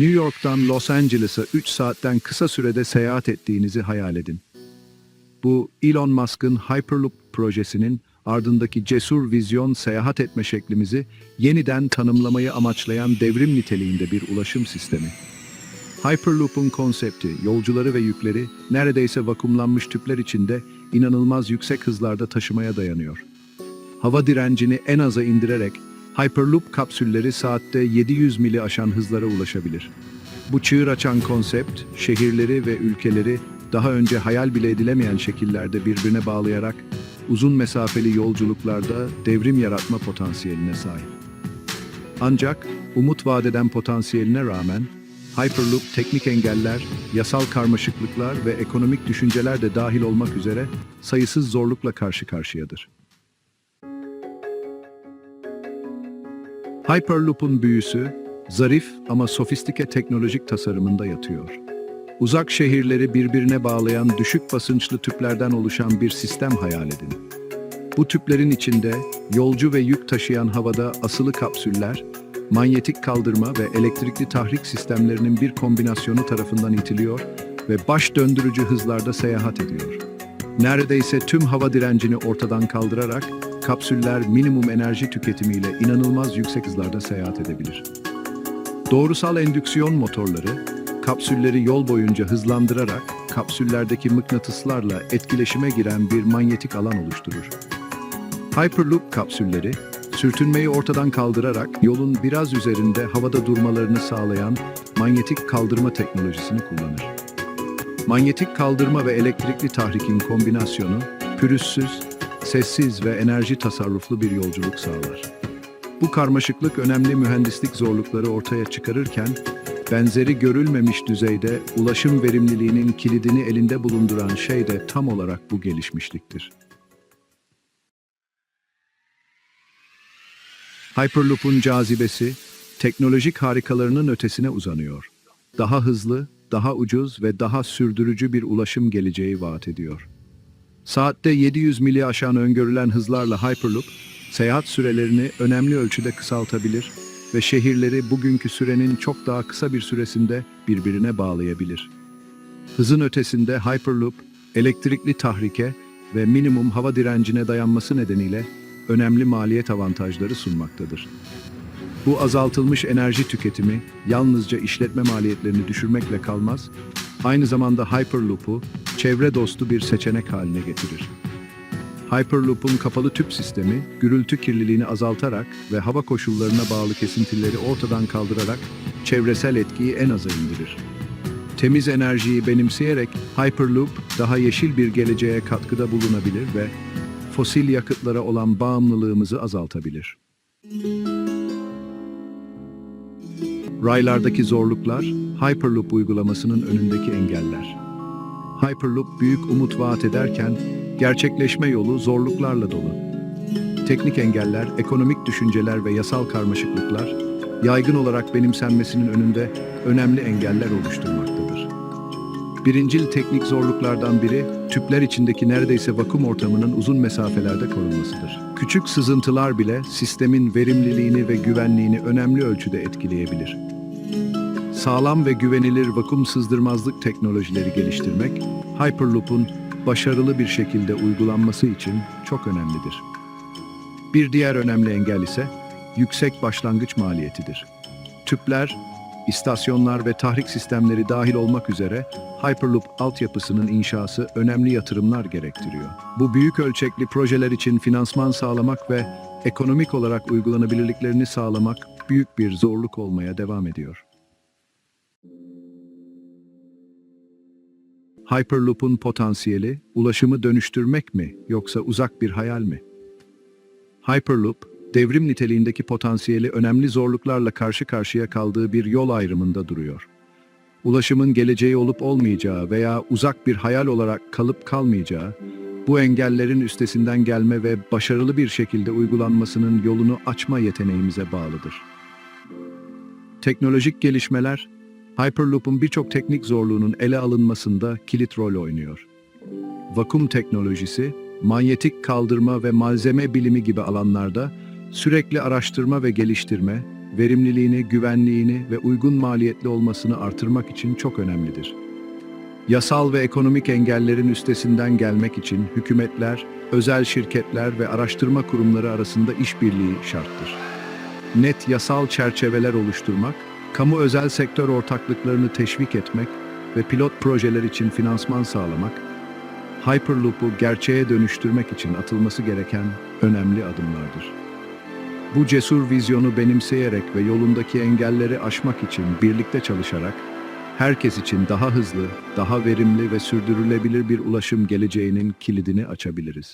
New York'tan Los Angeles'a 3 saatten kısa sürede seyahat ettiğinizi hayal edin. Bu Elon Musk'ın Hyperloop projesinin ardındaki cesur vizyon seyahat etme şeklimizi yeniden tanımlamayı amaçlayan devrim niteliğinde bir ulaşım sistemi. Hyperloop'un konsepti, yolcuları ve yükleri neredeyse vakumlanmış tüpler içinde inanılmaz yüksek hızlarda taşımaya dayanıyor. Hava direncini en aza indirerek Hyperloop kapsülleri saatte 700 mili aşan hızlara ulaşabilir. Bu çığır açan konsept, şehirleri ve ülkeleri daha önce hayal bile edilemeyen şekillerde birbirine bağlayarak uzun mesafeli yolculuklarda devrim yaratma potansiyeline sahip. Ancak umut vadeden potansiyeline rağmen Hyperloop teknik engeller, yasal karmaşıklıklar ve ekonomik düşünceler de dahil olmak üzere sayısız zorlukla karşı karşıyadır. Hyperloop'un büyüsü, zarif ama sofistike teknolojik tasarımında yatıyor. Uzak şehirleri birbirine bağlayan düşük basınçlı tüplerden oluşan bir sistem hayal edin. Bu tüplerin içinde yolcu ve yük taşıyan havada asılı kapsüller, manyetik kaldırma ve elektrikli tahrik sistemlerinin bir kombinasyonu tarafından itiliyor ve baş döndürücü hızlarda seyahat ediyor. Neredeyse tüm hava direncini ortadan kaldırarak kapsüller minimum enerji tüketimiyle inanılmaz yüksek hızlarda seyahat edebilir. Doğrusal endüksiyon motorları, kapsülleri yol boyunca hızlandırarak kapsüllerdeki mıknatıslarla etkileşime giren bir manyetik alan oluşturur. Hyperloop kapsülleri, sürtünmeyi ortadan kaldırarak yolun biraz üzerinde havada durmalarını sağlayan manyetik kaldırma teknolojisini kullanır. Manyetik kaldırma ve elektrikli tahrikin kombinasyonu, pürüzsüz, sessiz ve enerji tasarruflu bir yolculuk sağlar. Bu karmaşıklık önemli mühendislik zorlukları ortaya çıkarırken, benzeri görülmemiş düzeyde ulaşım verimliliğinin kilidini elinde bulunduran şey de tam olarak bu gelişmişliktir. Hyperloop'un cazibesi, teknolojik harikalarının ötesine uzanıyor. Daha hızlı, daha ucuz ve daha sürdürücü bir ulaşım geleceği vaat ediyor. Saatte 700 mili aşan öngörülen hızlarla Hyperloop, seyahat sürelerini önemli ölçüde kısaltabilir ve şehirleri bugünkü sürenin çok daha kısa bir süresinde birbirine bağlayabilir. Hızın ötesinde Hyperloop, elektrikli tahrike ve minimum hava direncine dayanması nedeniyle önemli maliyet avantajları sunmaktadır. Bu azaltılmış enerji tüketimi yalnızca işletme maliyetlerini düşürmekle kalmaz, aynı zamanda Hyperloop'u çevre dostu bir seçenek haline getirir. Hyperloop'un kapalı tüp sistemi, gürültü kirliliğini azaltarak ve hava koşullarına bağlı kesintileri ortadan kaldırarak çevresel etkiyi en aza indirir. Temiz enerjiyi benimseyerek Hyperloop daha yeşil bir geleceğe katkıda bulunabilir ve fosil yakıtlara olan bağımlılığımızı azaltabilir. Raylardaki zorluklar, Hyperloop uygulamasının önündeki engeller. Hyperloop büyük umut vaat ederken, gerçekleşme yolu zorluklarla dolu. Teknik engeller, ekonomik düşünceler ve yasal karmaşıklıklar, yaygın olarak benimsenmesinin önünde önemli engeller oluşturmaktadır. Birincil teknik zorluklardan biri, tüpler içindeki neredeyse vakum ortamının uzun mesafelerde korunmasıdır. Küçük sızıntılar bile sistemin verimliliğini ve güvenliğini önemli ölçüde etkileyebilir. Sağlam ve güvenilir vakum sızdırmazlık teknolojileri geliştirmek, Hyperloop'un başarılı bir şekilde uygulanması için çok önemlidir. Bir diğer önemli engel ise yüksek başlangıç maliyetidir. Tüpler, istasyonlar ve tahrik sistemleri dahil olmak üzere Hyperloop altyapısının inşası önemli yatırımlar gerektiriyor. Bu büyük ölçekli projeler için finansman sağlamak ve ekonomik olarak uygulanabilirliklerini sağlamak büyük bir zorluk olmaya devam ediyor. Hyperloop'un potansiyeli ulaşımı dönüştürmek mi yoksa uzak bir hayal mi? Hyperloop, devrim niteliğindeki potansiyeli önemli zorluklarla karşı karşıya kaldığı bir yol ayrımında duruyor. Ulaşımın geleceği olup olmayacağı veya uzak bir hayal olarak kalıp kalmayacağı, bu engellerin üstesinden gelme ve başarılı bir şekilde uygulanmasının yolunu açma yeteneğimize bağlıdır. Teknolojik gelişmeler, Hyperloop'un birçok teknik zorluğunun ele alınmasında kilit rol oynuyor. Vakum teknolojisi, manyetik kaldırma ve malzeme bilimi gibi alanlarda sürekli araştırma ve geliştirme, verimliliğini, güvenliğini ve uygun maliyetli olmasını artırmak için çok önemlidir. Yasal ve ekonomik engellerin üstesinden gelmek için hükümetler, özel şirketler ve araştırma kurumları arasında işbirliği şarttır. Net yasal çerçeveler oluşturmak, kamu özel sektör ortaklıklarını teşvik etmek ve pilot projeler için finansman sağlamak, Hyperloop'u gerçeğe dönüştürmek için atılması gereken önemli adımlardır. Bu cesur vizyonu benimseyerek ve yolundaki engelleri aşmak için birlikte çalışarak, herkes için daha hızlı, daha verimli ve sürdürülebilir bir ulaşım geleceğinin kilidini açabiliriz.